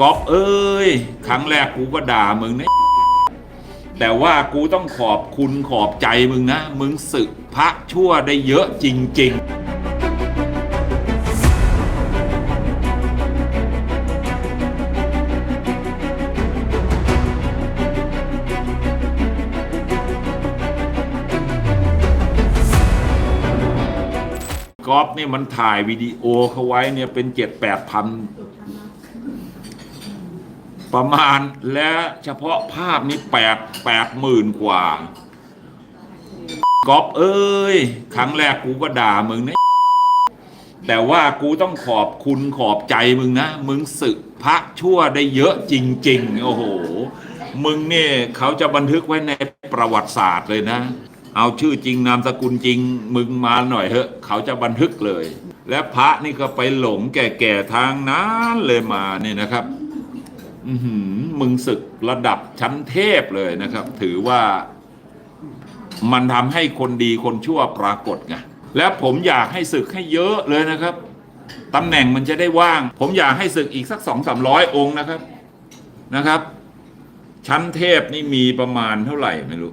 ก๊อฟเอ้ย ครั้งแรกกูก็ด่ามึงนะแต่ว่ากูต้องขอบคุณขอบใจมึงนะ มึงศึกพระชั่วได้เยอะจริง ๆกอล์ฟนี่มันถ่ายวิดีโอเขาไว้เนี่ยเป็นเจ็ดแปดพัน ประมาณและเฉพาะภาพนี้แปดแปดหมื่นกว่ากอล์ฟเอ้ย ครั้งแรกกูก็ด่ามึงนะแต่ว่ากูต้องขอบคุณขอบใจมึงนะ มึงศึกพระชั่วได้เยอะจริง ๆ โอ้โห มึงเนี่ยเขาจะบันทึกไว้ในประวัติศาสตร์เลยนะ เอาชื่อจริงนามสกุลจริง มึงมาหน่อยเถอะ เขาจะบันทึกเลย และพระนี่ก็ไปหลงแก่ๆทางนั้นเลยมาเนี่ยนะครับ มึงศึกระดับชั้นเทพเลยนะครับ ถือว่ามันทำให้คนดีคนชั่วปรากฏไงและผมอยากให้ศึกให้เยอะเลยนะครับตำแหน่งมันจะได้ว่าง ผมอยากให้ศึกอีกสักสองสามร้อยองค์นะครับนะครับ ชั้นเทพนี่มีประมาณเท่าไหร่ไม่รู้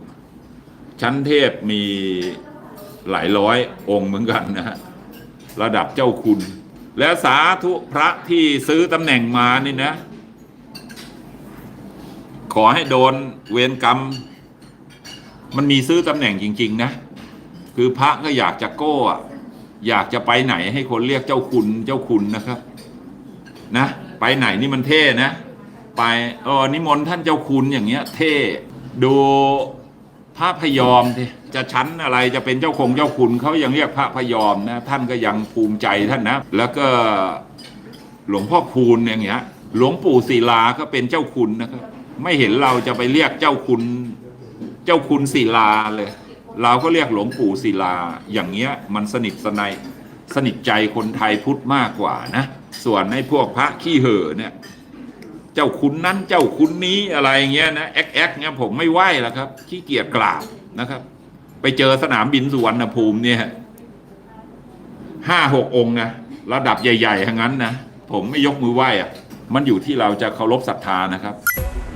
ชั้นเทพมีหลายร้อยองค์เหมือนกันนะฮะระดับเจ้าคุณ และสาธุพระที่ซื้อตำแหน่งมานี่นะ ขอให้โดนเวรกรรม มันมีซื้อตำแหน่งจริง ๆ นะ คือพระก็อยากจะโก้อะอยากจะไปไหนให้คนเรียกเจ้าคุณเจ้าคุณนะครับ นะ ไปไหนนี่มันเท่นะ ไปเออนิมนต์ท่านเจ้าคุณอย่างเงี้ย เท่ดูพระพยอมสิจะชั้นอะไรจะเป็นเจ้าคงเจ้าคุณเขายังเรียกพระพยอมนะ ท่านก็ยังภูมิใจท่านนะ แล้วก็หลวงพ่อคูณอย่างเงี้ย หลวงปู่ศิลาก็เป็นเจ้าคุณนะครับ ไม่เห็นเราจะไปเรียกเจ้าคุณเจ้าคุณศิลาเลย เราก็เรียกหลวงปู่ศิลาอย่างเงี้ยมันสนิทสนยสนิทใจคนไทยพุทธมากกว่านะ ส่วนในพวกพระขี้เห่อเนี่ย เจ้าคุณนั้นเจ้าคุณนี้อะไรเงี้ยนะแอ๊กแอ๊กเนี่ยผมไม่ไหวแล้วครับขี้เกียจกราบนะครับ ไปเจอสนามบินสุวรรณภูมิเนี่ยห้าหกองนะระดับใหญ่ๆทั้งนั้นนะผมไม่ยกมือไหว้อะมันอยู่ที่เราจะเคารพศรัทธานะครับ